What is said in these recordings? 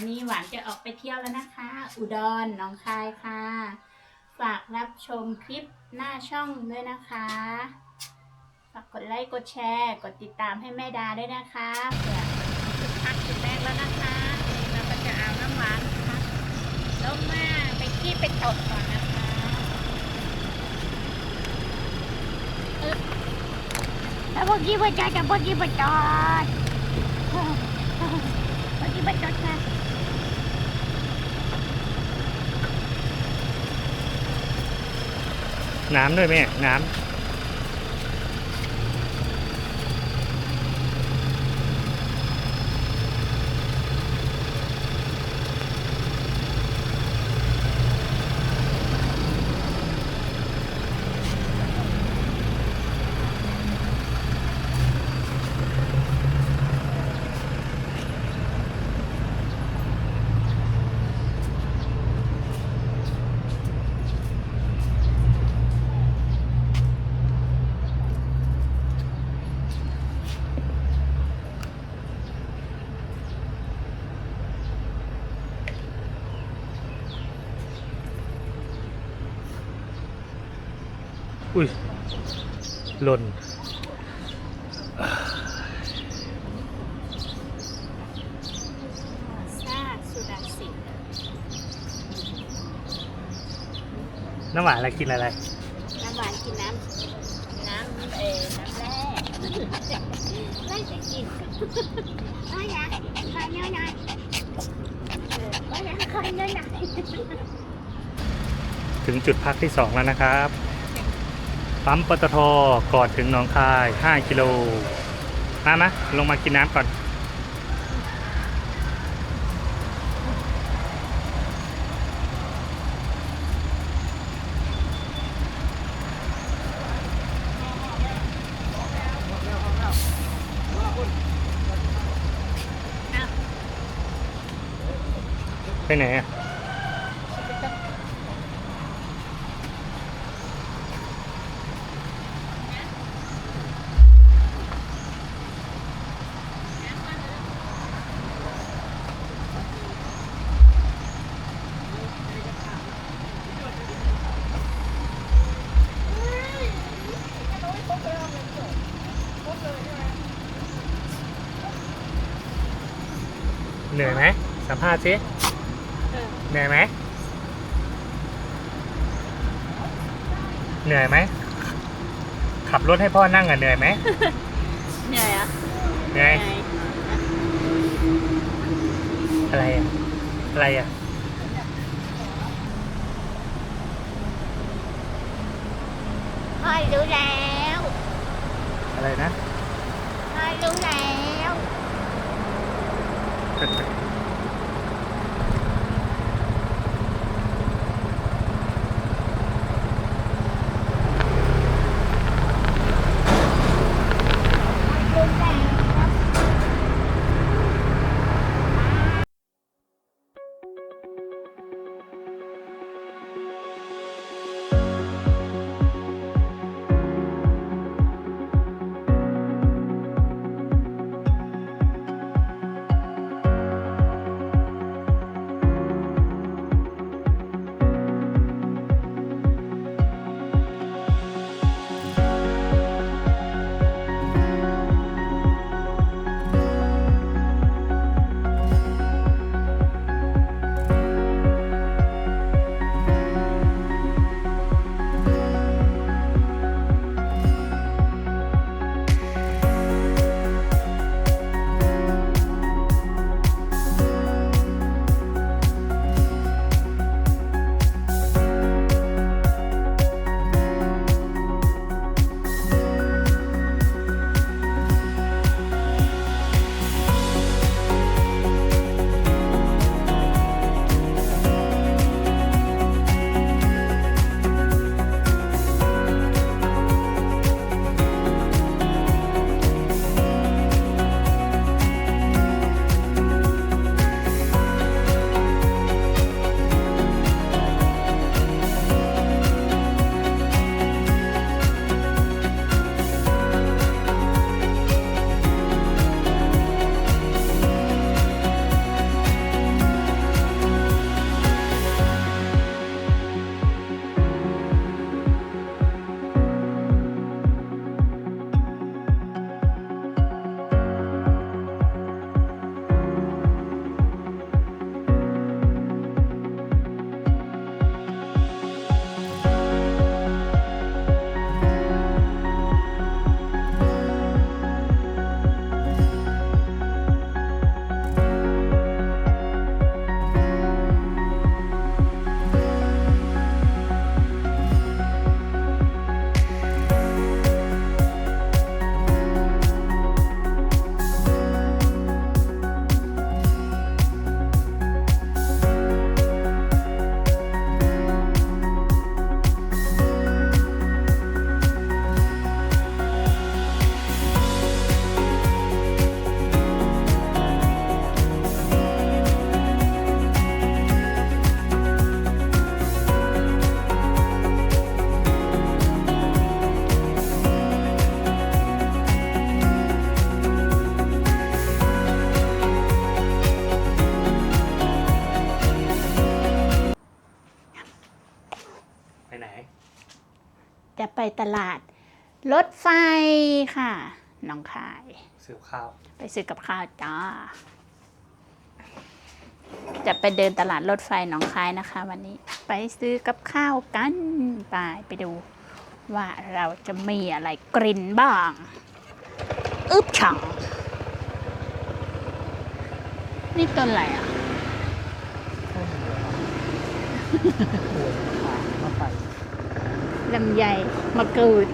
วันนี้หวานจะออกไปเที่ยวแล้วนะคะ อุดรหนองคายค่ะ ฝากรับชมคลิปหน้าช่องด้วยนะคะ ฝากกดไลค์ กดแชร์ กดติดตามให้แม่ดาด้วยนะคะเผื่อจุดพักจุดแรกแล้วนะคะนี่เราก็จะเอาน้ำหวานนะคะลงมาไปขี้ไปตดก่อนนะคะแล้วพวกกี้มาจอดแต่พวกกี้มาจอดพวกกี้มาจอดค่ะ น้ำด้วยแม่ น้ำ อุ้ยหล่นซาสุดาสิทธิ์น้ำหวานอะไรกินอะไร น้ำหวานกินน้ำน้ำเออน้ำแร่ไม่จะกินไม่อยากขอเนื้อหน่อยไม่อยากขอเนื้อหน่อยถึงจุดพักที่สองแล้วนะครับ ปั๊มปตทก่อนถึงหนองคาย 5 กิโล มามาลงมากินน้ำก่อน ไปไหนอะ เหนื่อยไหมสัมภาษณ์สิเออเหนื่อยไหมเหนื่อยไหมขับรถให้พ่อนั่งอะเหนื่อยไหมเหนื่อยอะเหนื่อยอะไรอะอะไรอะพ่อรู้แล้ว อะไรนะ ตลาด รถไฟค่ะหน้องคาย ซื้อข้าว ไปซื้อกับข้าวจ้า จะไปเดินตลาดรถไฟหนองคายนะคะ วันนี้ไปซื้อกับข้าวกันไปไปดู ว่าเราจะมีอะไรกลิ่นบ้างอึบฉังนี่ต้นอะไรอะมาไป ลำไยมะกรูด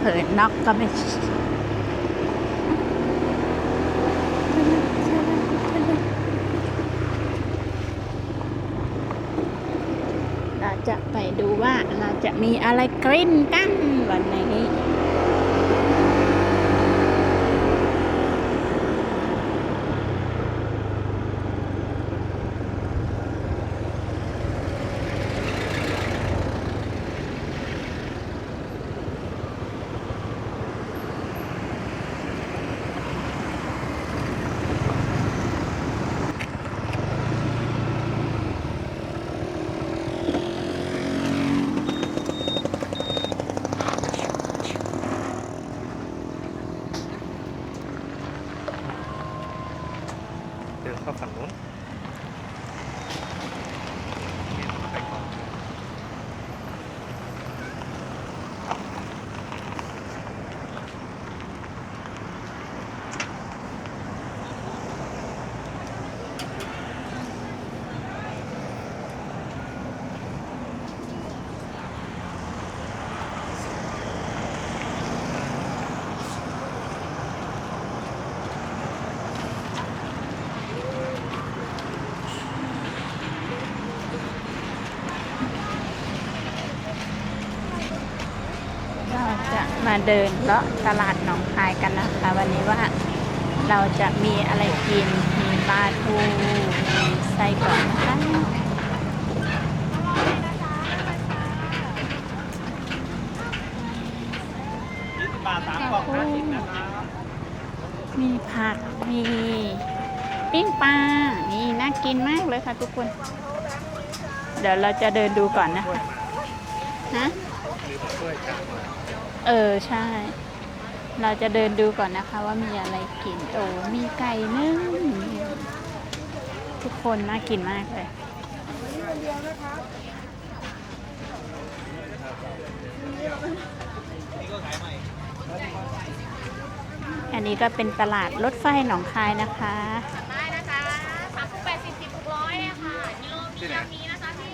เหินนอกก็ไม่เราจะไปดูว่าเราจะมีอะไรกริ้นกันวันนี้ ฝั่งนู้น มาเดินเลาะตลาดหนองคายกันนะคะ วันนี้ว่าเราจะมีอะไรกิน มีปลาทูมีไส้กรอกนะคะบาทสามกล่องห้าสิบนะครับมีผัก มีปิ้งปลา นี่น่ากินมากเลยค่ะทุกคน เดี๋ยวเราจะเดินดูก่อนนะคะ ฮะ ลืมมาช่วยจานมาเออใช่ เราจะเดินดูก่อนนะคะว่ามีอะไรกิน โอ้มีไก่นึ่งทุกคนน่ากินมากเลยอันนี้ก็เป็นตลาดรถไฟหนองคายนะคะได้นะคะสามสิบแปดสิบสิบหกร้อยอะค่ะกิโลมียามีนะคะพี่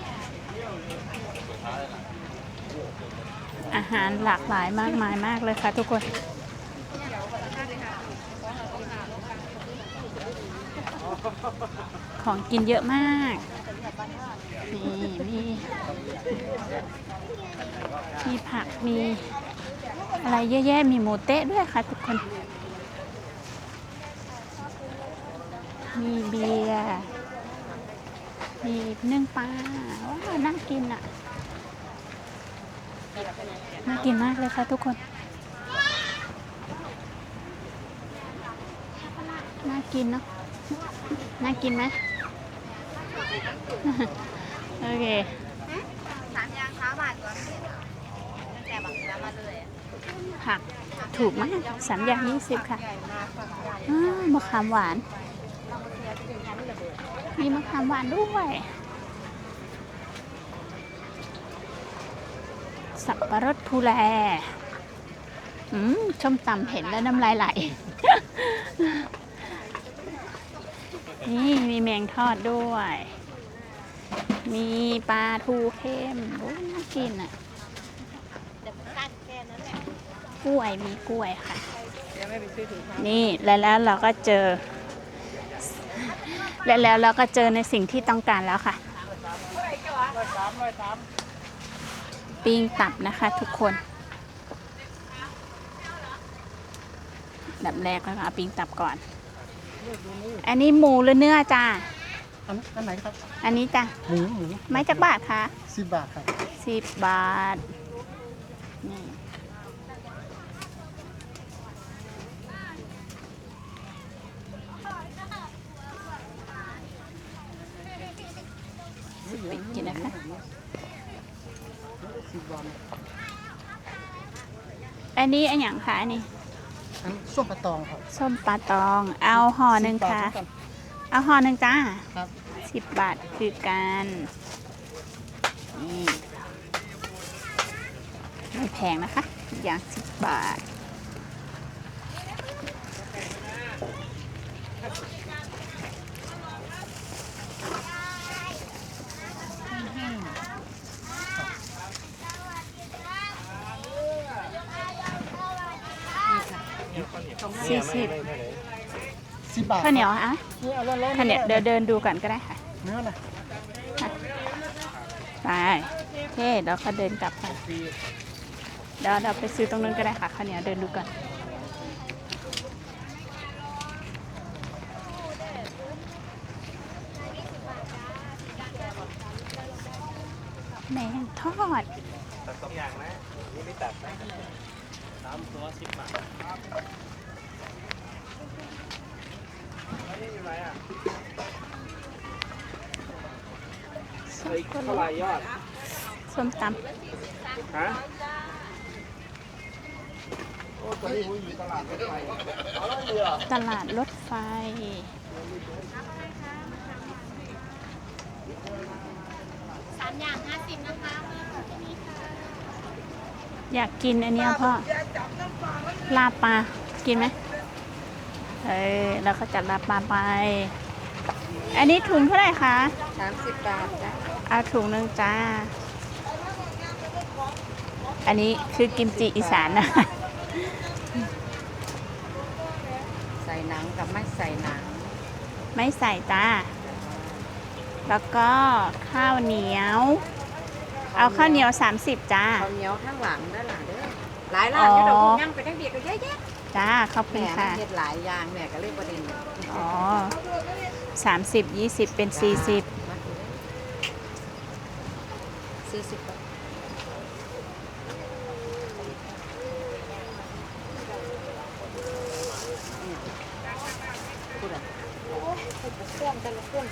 อาหารหลากหลายมากมายมากเลยค่ะทุกคน ของกินเยอะมาก นี่มีมีผักมีอะไรเยอะแยะมีหมูเต๊ะด้วยค่ะทุกคน มีเบียร์ มีนึ่งปลาว้าวน่ากินอะ น่ากินมากเลยค่ะทุกคน น่ากินเนาะ น่ากินไหมโอเคสามยางค้าบาทก่อนตั้งแต่บังคับมาเลยผักถูกมากสามอย่างยี่สิบค่ะอ้าวมะขามหวาน มีมะขามหวานด้วย สับปะรดภูแลอืมชมตำเห็นแล้วน้ำลายไหล นี่มีแมงทอดด้วย มีปลาทูเค็มโอ้ยน่ากินอะเดี๋ยวกั้นแค่นั้นแหละกล้วยมีกล้วยค่ะ นี่แล้วแล้วเราก็เจอ และแล้วเราก็เจอในสิ่งที่ต้องการแล้วค่ะ ปิ้งตับนะคะทุกคนแบบแรกแล้วก็เอาปิ้งตับก่อน อันนี้หมูหรือเนื้อจ้าอันอันไหนครับ อันนี้จ้ะหมูหมูไม้จักบาทคะสิบบาทครับสิบบาท นี่ อั นนี้อันอย่างคะอันนี้อันส้มปลาตองครับส้มปลาตอง เอาห่อหนึ่งสิบบาค่ะทเท่ากัน เอาห่อหนึ่งจ้าครับ สิบบาทคือกันนี่ไม่แพงนะคะ อย่างสิบบาท สี่สิบสิบบาทข้าวเหนียวอะนี่เอาร้อนๆข้าวเหนียวเดินเดินดูก่อนก็ได้ค่ะเนื้อนะไปโอเคเดี๋ยวเขาเดินกลับไปเดี๋ยวเราไปซื้อตรงนู้นก็ได้ค่ะข้าวเหนียวเดินดูก่อนแมงทอดตัดสองอย่างนะนี่ไม่ตัดนะสามตัวสิบบาท นี่อยู่ไหนอะเฮ้ยเท่าไหรยอด ส้มตฮะ โอ้ตอนนี้อยู่ตลาดรถไฟเอาแล้วเรือำตลาดรถไฟ สามอย่างห้าสิบนะคะอยากกินอันเนี้ยพ่อลาบปลา กินไหม เอ้ยเราก็จัดลาบปลาไป อันนี้ถุงเท่าไหร่คะสามสิบบาทจ้ะเอาถุงหนึ่งจ้า อันนี้คือกิมจิอีสานนะคะใส่หนังกับไม่ใส่หนังไม่ใส่จ้า แล้วก็ข้าวเหนียว เอาข้าวเหนียว 30 จ้า ข้าวเหนียวข้างหลังด้านหลังเด้อหลายร้านที่เราพูดย่างไปทั้งเดียวก็เยอะแยะ จ้าขอบคุแหณม่ค่ะ เฮ็ดหลายอย่างแหม่ก็เลยประเด็นอ๋อสามสิบยี่สิบเป็นสี่สิบสี่สิบบาทพูดอะเครื่องแต่ละเครื่อง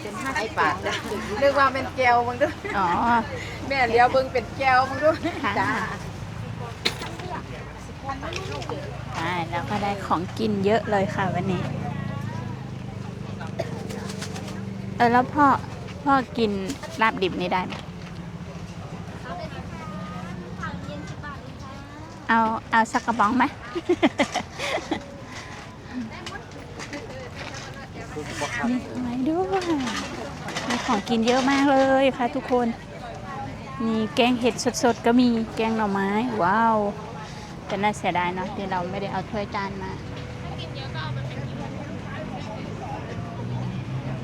เป็นห้าสิบบาทนะเรียกว่าเป็นแก้วมึงด้วยอ๋อ แม่เลี้ยวเบิ่งเป็นแก้วมึงด้วยค่ะ จ้า ใช่แล้วก็ได้ของกินเยอะเลยค่ะวันนี้ เออแล้วพ่อพ่อกินลาบดิบนี่ได้ไหมเอาเอาสักกระป๋องไหมมีหอยด้วยมีของกินเยอะมากเลยค่ะทุกคน มีแกงเห็ดสดๆ ก็มีแกงหน่อไม้ ว้าว แต่น่าเสียดายเนาะที่เราไม่ได้เอาถ้วยจานมา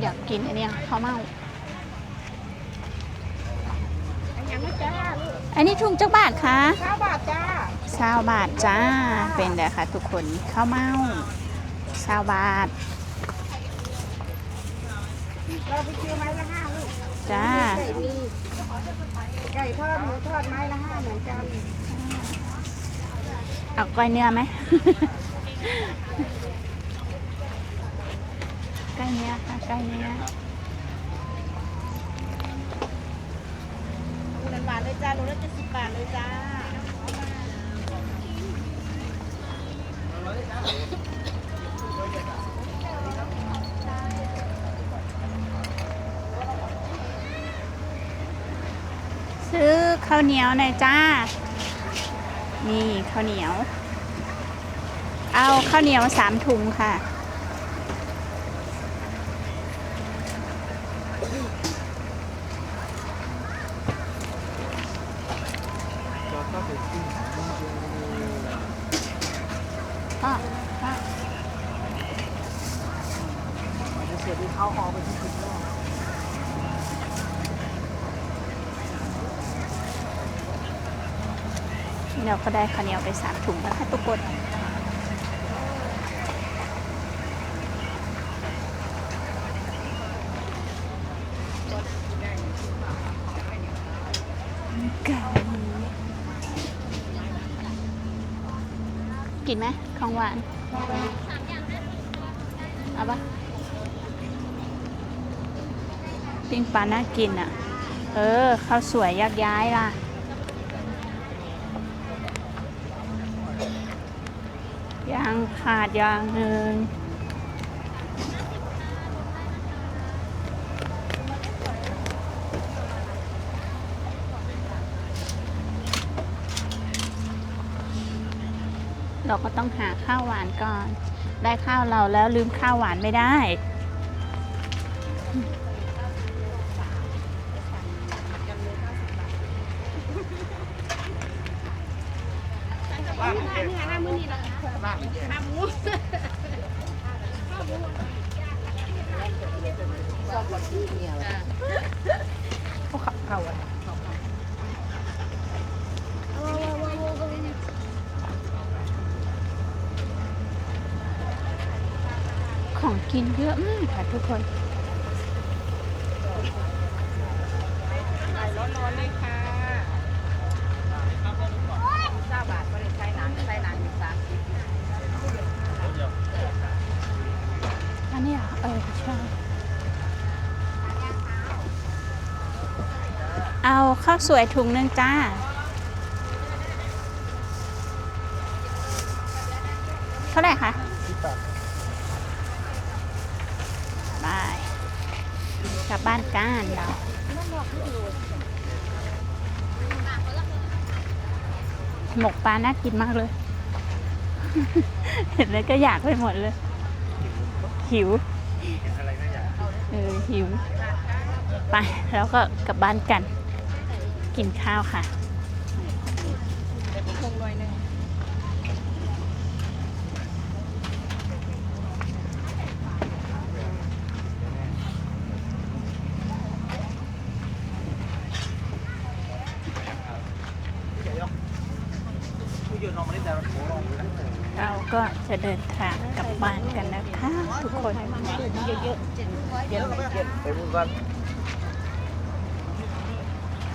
อยากกินอันเนี้ยข้าวเม่ายังไม่จ้าลูกอันนี้ถุงจักบาทคะเก้าบาทจ้าสาวบาทจ้า เป็นเด้อค่ะทุกคนข้าวเม่าสาวบาท เราไปซื้อไม้ละห้าลูกจ้า ไก่มีไก่ทอดหมูทอดไม้ละห้าเหมือนกัน เอาก้อยเนื้อไหม ก้อยเนื้อค่ะก้อยเนื้อเงินบาทเลยจ้าโลละเจ็ดสิบบาทเลยจ้าซื้อข้าวเหนียวหน่อยจ้า นี่ข้าวเหนียว เอาข้าวเหนียวสามถุงค่ะ พ่อพ่อ เสียดีเขาออกไปที่ผิดรอบ เรา ก็ได้ข้าวเหนียวไปสามถุงแล้วค่ะทุกคนก่กินไหมของหวาน เอาปะปิ้งปลาน่ากินอะ เออข้าวสวยยักย้ายล่ะ ยัง ขาดอย่างหนึ่งเราก็ต้องหาข้าวหวานก่อน ได้ข้าวเราแล้วลืมข้าวหวานไม่ได้ ของกินเยอะมากค่ะ ทุกคนร้อนๆเลยค่ะเก้าบาทก็เลยใช้หนังใช้หนังอยู่สามสิบอันนี้เหรอเออใช่เอาข้าวสวยถุงหนึ่งจ้าเท่าไหร่คะ ลาน่ากินมากเลย เห็นแล้วก็อยากไปหมดเลย หิวอะไรนะอยากเออหิว ไป แล้วก็กลับบ้านกัน กินข้าวค่ะ คงหน่อยหนึง เราก็ จะเดินทางกลับบ้านกันนะคะ ทุกคนเยอะๆเยอะๆไปบุญกัน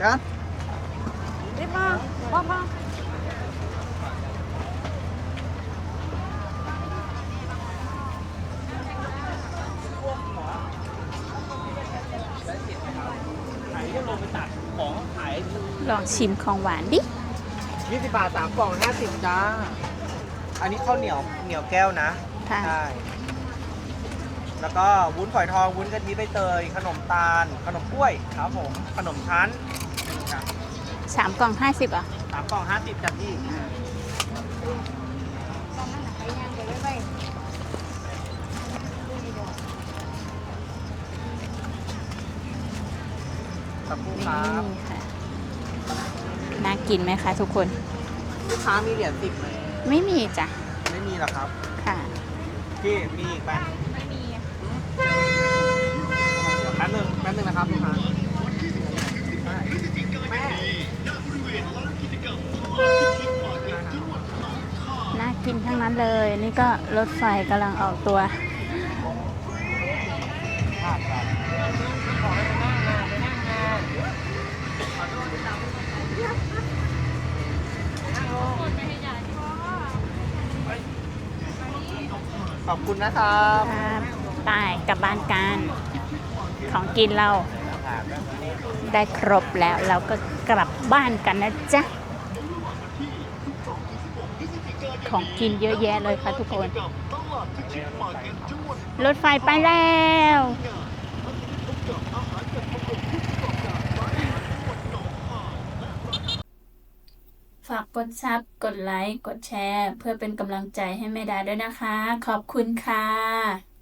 กันรีบมาพ่อพ่อลองชิมของหวานดิยี่สิบาทสามกล่องห้าสิบจ้า อันนี้ข้าวเหนียวเหนียวแก้วนะค่ะ ใช่แล้วก็วุ้นฝอยทองวุ้นกะทิใบเตย ขนมตาล ขนมกล้วยครับผมขนมชั้นนี่ครับสามกล่องห้าสิบอะ สามกล่องห้าสิบจ้ะพี่ขอบคุณครับนี่ค่ะ น่ากินไหมคะทุกคน ลูกค้ามีเหรียญสิบไหม ไม่มีจ้ะ ไม่มีหรอครับ ค่ะ พี่มีอีกไหมไม่มีเดี๋ยวแป๊บนึงแป๊บนึงนะครับลูกค้าแม่น่ากินทั้งนั้นเลย นี่ก็รถไฟกำลังออกตัว ขอบคุณนะครับครับไปกลับบ้านกันของกินเรา ได้ครบแล้วเราก็กลับบ้านกันนะจ๊ะ ของกินเยอะแยะเลยค่ะทุกคน รถไฟไปแล้วากกดซับ กดไลค์ กดแชร์ เพื่อเป็นกำลังใจให้แม่ดาด้วยนะคะ ขอบคุณค่ะ